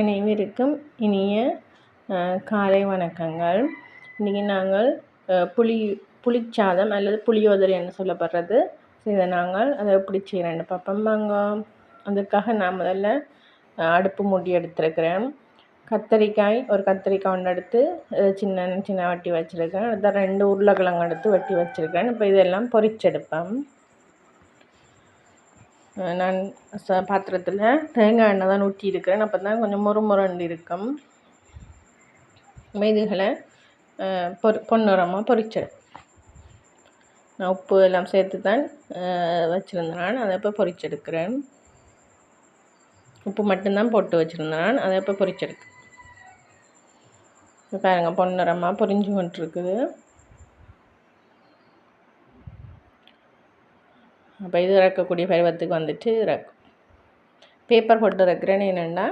அனைவருக்கும் இனிய காலை வணக்கங்கள். இன்றைக்கி நாங்கள் புளி புளிச்சாதம் அல்லது புளியோதரை என்று சொல்லப்படுறது. இதை நாங்கள் அதை எப்படி செய்கிறேன்னு பார்ப்போம். வாங்க. அதுக்காக நான் முதல்ல அடுப்பு மூடி எடுத்துருக்கிறேன். கத்தரிக்காய் ஒரு கத்தரிக்காய் ஒன்று எடுத்து சின்ன சின்ன வட்டி வச்சுருக்கேன் அடுத்த ரெண்டு உருளைக்கிழங்கு எடுத்து வெட்டி வச்சுருக்கேன் இப்போ இதெல்லாம் பொரிச்செடுப்பேன் நான் ச பாத்திரத்தில் தேங்காய் எண்ணெய் தான் ஊற்றி இருக்கிறேன். அப்போ தான் கொஞ்சம் மொறு இருக்கும். மீதிகளை பொறி பொன்னிறமாக பொரிச்சிடும் நான் உப்பு எல்லாம் சேர்த்து தான் வச்சுருந்தேன். நான் அதை இப்போ பொறிச்செடுக்கிறேன் உப்பு மட்டும்தான் போட்டு வச்சுருந்தேன். நான் அதை இப்போ பொரிச்செடுக்கிறேன். பாருங்கள் பொன்னிறமாக பொரிஞ்சு கொண்டிருக்குது. அப்போ இது இறக்கக்கூடிய பருவத்துக்கு வந்துட்டு இறக்கும். பேப்பர் போட்டு இறக்குறேன்னு என்னென்னா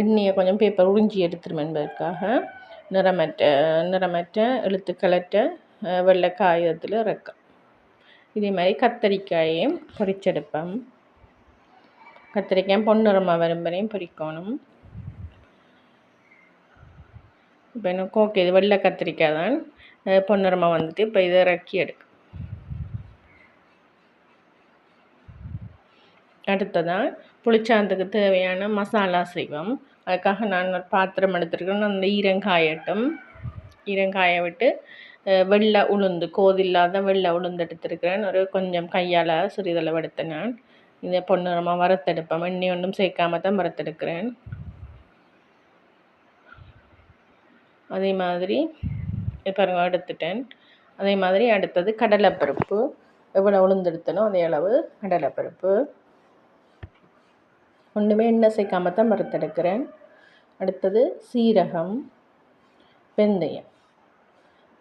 எண்ணெயை கொஞ்சம் பேப்பர் உறிஞ்சி எடுத்துரும் என்பதற்காக. நிறமற்ற நிறமற்ற எழுத்துக்களற்ற வெள்ளை காகிதத்தில் இறக்கும். இதே மாதிரி கத்தரிக்காயையும் பொரிச்செடுப்பேன் கத்திரிக்காய் பொன்னிறமாக வரும்பரையும் பொறிக்கணும். பொரிக்கணும் இப்போ எனக்கு ஓகே இது வெள்ளை கத்திரிக்காய் தான். பொன்னிறமாக வந்துட்டு இப்போ இதை இறக்கி எடுக்கும். அடுத்ததாக புளிச்சாந்துக்கு தேவையான மசாலா செய்வோம் அதுக்காக நான் ஒரு பாத்திரம் எடுத்துருக்கேன். அந்த ஈரங்காயட்டும் ஈரங்காய விட்டு வெள்ளை உளுந்து கோதில்லாத வெள்ளை உளுந்து எடுத்துருக்கிறேன். ஒரு கொஞ்சம் கையால் சிறிதளவு எடுத்தேன் நான் இதை பொன்னிறமாக வறுத்தெடுப்பேன். எண்ணெய் ஒன்றும் சேர்க்காம தான் வறுத்தெடுக்கிறேன். அதே மாதிரி பாருங்க எடுத்துட்டேன். அதே மாதிரி அடுத்தது கடலைப்பருப்பு. எவ்வளோ உளுந்தெடுத்தனோ அதே அளவு கடலைப்பருப்பு. ஒன்றுமே எண்ணெய் சேர்க்காம தான் வறுத்தெடுக்கிறேன். அடுத்தது சீரகம் வெந்தயம்.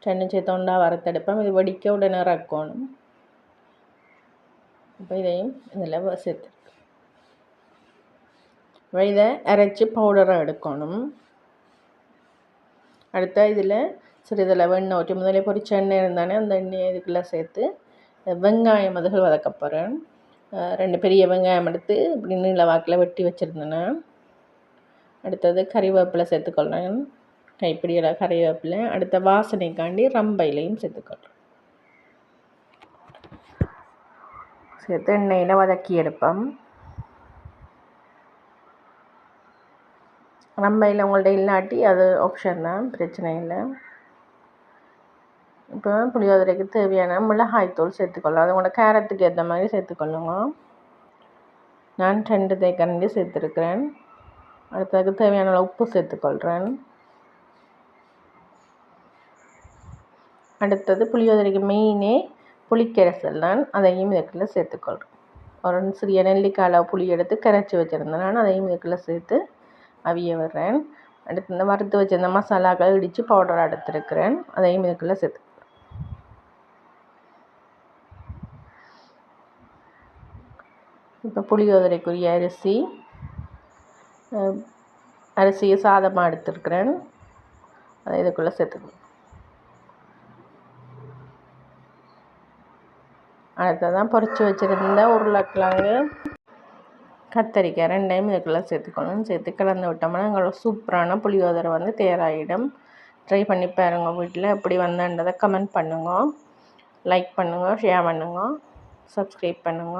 ரெண்டும் சேர்த்தோண்டா வறுத்தெடுப்பேன். இது வடிக்க உடனே இறக்கணும். இப்போ இதையும் இதில் சேர்த்து இதை அரைச்சி பவுடராக எடுக்கணும். அடுத்த இதில் சிறிதளவு எண்ணெய் ஊற்றி முதலே பொரிச்ச எண்ணெய் இருந்தானே அந்த எண்ணெயை இதுக்குள்ளே சேர்த்து வெங்காயம் அதுகள் வதக்க போகிறேன். ரெண்டு பெரிய வெங்காயம் எடுத்து இப்படி நீள வாக்கில் வெட்டி வச்சுருந்தேன்னா அடுத்தது கறிவேப்பிலை சேர்த்துக்கொள்கிறேன் கைப்பிடியில் கறிவேப்பிலை அடுத்த வாசனைக்காண்டி ரம்பையிலையும் சேர்த்துக்கொள்கிறேன் சேர்த்து எண்ணெயில் வதக்கி எடுப்போம். ரம்பையில் உங்கள்கிட்ட இல்லாட்டி அது ஆப்ஷன் தான் பிரச்சனை இல்லை. இப்போ புளியோதரைக்கு தேவையான மிளகாய்த்தூள் சேர்த்துக்கொள்ளலாம். அது உங்களோட கேரத்துக்கு ஏற்ற மாதிரி சேர்த்துக்கொள்ளுங்க. நான் ரெண்டு தேக்கரண்டி சேர்த்துருக்கிறேன். அடுத்ததுக்கு தேவையான உப்பு சேர்த்துக்கொள்கிறேன் அடுத்தது புளியோதரைக்கு மெயினே புளிக்கரைசல் தான். அதையும் இதுக்குள்ளே சேர்த்துக்கொள்கிறேன் ஒரு சிறிய நெல்லிக்காய் புளி எடுத்து கரைச்சி வச்சுருந்தேன். நான் அதையும் இதுக்குள்ளே சேர்த்து அவிய விடுறேன். அடுத்து இந்த வறுத்து வச்சிருந்த மசாலாக்கள் இடித்து பவுடர் எடுத்துருக்கிறேன். அதையும் இதுக்குள்ளே சேர்த்து இப்போ புளியோதரைக்குரிய அரிசி அரிசியை சாதமாக எடுத்துருக்குறேன். அதை இதுக்குள்ளே சேர்த்துக்கணும். அடுத்ததான் பொறிச்சு வச்சுருந்த உருளைக்கிழங்கு. கத்தரிக்காய் ரெண்டையும் இதுக்குள்ளே சேர்த்துக்கணும். சேர்த்து கலந்து விட்டோம்னா எங்களோட சூப்பரான புளியோதரை வந்து தயாராகிடும். ட்ரை பண்ணி பாருங்க வீட்டில் எப்படி வந்தன்றதை கமெண்ட் பண்ணுங்க. லைக் பண்ணுங்க ஷேர் பண்ணுங்க. சப்ஸ்கிரைப் பண்ணுங்க.